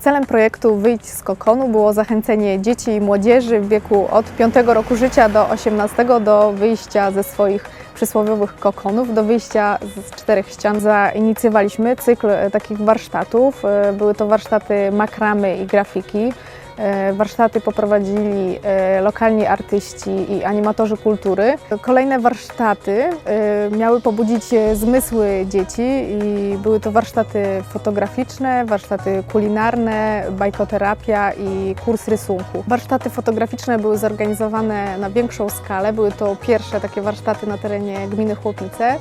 Celem projektu Wyjdź z kokonu było zachęcenie dzieci i młodzieży w wieku od 5 roku życia do 18 do wyjścia ze swoich przysłowiowych kokonów, do wyjścia z czterech ścian. Zainicjowaliśmy cykl e, takich warsztatów. E, Były to warsztaty makramy i grafiki. E, Warsztaty poprowadzili e, lokalni artyści i animatorzy kultury. Kolejne warsztaty e, miały pobudzić zmysły dzieci i były to warsztaty fotograficzne, warsztaty kulinarne, bajkoterapia i kurs rysunku. Warsztaty fotograficzne były zorganizowane na większą skalę. Były to pierwsze takie warsztaty na terenie gminy Chłopice.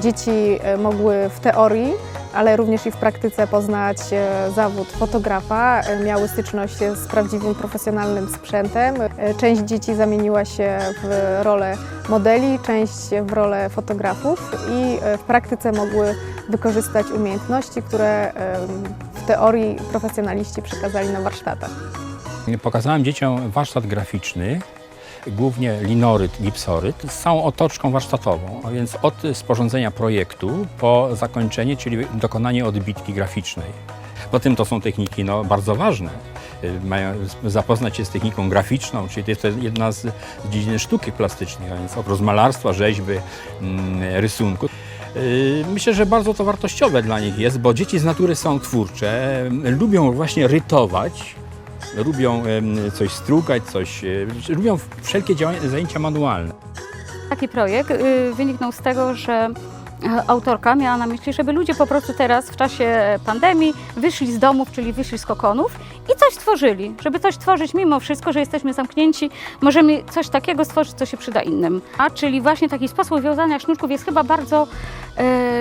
Dzieci mogły w teorii ale również i w praktyce poznać e, zawód fotografa, e, miały styczność z prawdziwym profesjonalnym sprzętem. E, Część dzieci zamieniła się w rolę modeli, część w rolę fotografów i e, w praktyce mogły wykorzystać umiejętności, które e, w teorii profesjonaliści przekazali na warsztatach. Pokazałem dzieciom warsztat graficzny, głównie linoryt, gipsoryt, z całą otoczką warsztatową, a więc od sporządzenia projektu po zakończenie, czyli dokonanie odbitki graficznej. Po tym to są techniki no, bardzo ważne. Y, Mają zapoznać się z techniką graficzną, czyli to jest jedna z dziedzin sztuki plastycznej, a więc oprócz malarstwa, rzeźby, mm, rysunku. Y, Myślę, że bardzo to wartościowe dla nich jest, bo dzieci z natury są twórcze, lubią właśnie rytować, lubią coś strugać, coś, e, lubią wszelkie zajęcia manualne. Taki projekt y, wyniknął z tego, że e, autorka miała na myśli, żeby ludzie po prostu teraz w czasie pandemii wyszli z domów, czyli wyszli z kokonów i coś stworzyli. Żeby coś tworzyć mimo wszystko, że jesteśmy zamknięci, możemy coś takiego stworzyć, co się przyda innym. A czyli właśnie taki sposób wiązania sznurków jest chyba bardzo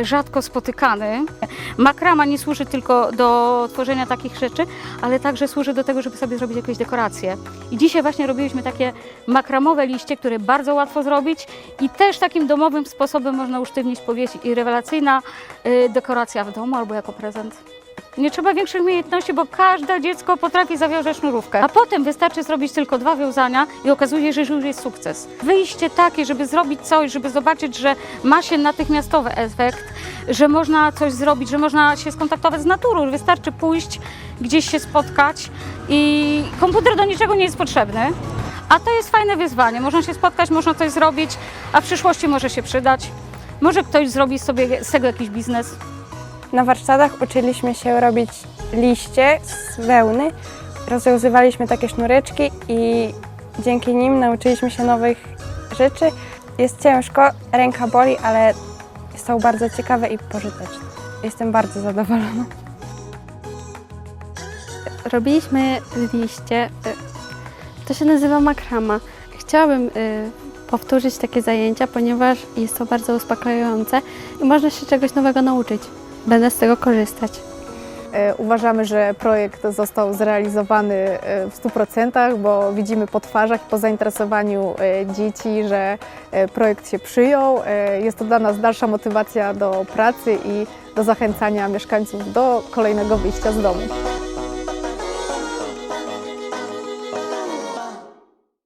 rzadko spotykany. Makrama nie służy tylko do tworzenia takich rzeczy, ale także służy do tego, żeby sobie zrobić jakieś dekoracje. I dzisiaj właśnie robiliśmy takie makramowe liście, które bardzo łatwo zrobić i też takim domowym sposobem można usztywnić, powiesić i rewelacyjna y, dekoracja w domu albo jako prezent. Nie trzeba większych umiejętności, bo każde dziecko potrafi zawiązać sznurówkę. A potem wystarczy zrobić tylko dwa wiązania i okazuje się, że już jest sukces. Wyjście takie, żeby zrobić coś, żeby zobaczyć, że ma się natychmiastowy efekt, że można coś zrobić, że można się skontaktować z naturą. Wystarczy pójść, gdzieś się spotkać i komputer do niczego nie jest potrzebny. A to jest fajne wyzwanie. Można się spotkać, można coś zrobić, a w przyszłości może się przydać. Może ktoś zrobi sobie z tego jakiś biznes. Na warsztatach uczyliśmy się robić liście z wełny. Rozwiązywaliśmy takie sznureczki i dzięki nim nauczyliśmy się nowych rzeczy. Jest ciężko, ręka boli, ale są bardzo ciekawe i pożyteczne. Jestem bardzo zadowolona. robiliśmy liście. y, To się nazywa makrama. Chciałabym y, powtórzyć takie zajęcia, ponieważ jest to bardzo uspokajające i można się czegoś nowego nauczyć. Będę z tego korzystać. E, Uważamy, że projekt został zrealizowany e, w 100%, bo widzimy po twarzach i po zainteresowaniu e, dzieci, że projekt się przyjął. Jest to dla nas dalsza motywacja do pracy i do zachęcania mieszkańców do kolejnego wyjścia z domu.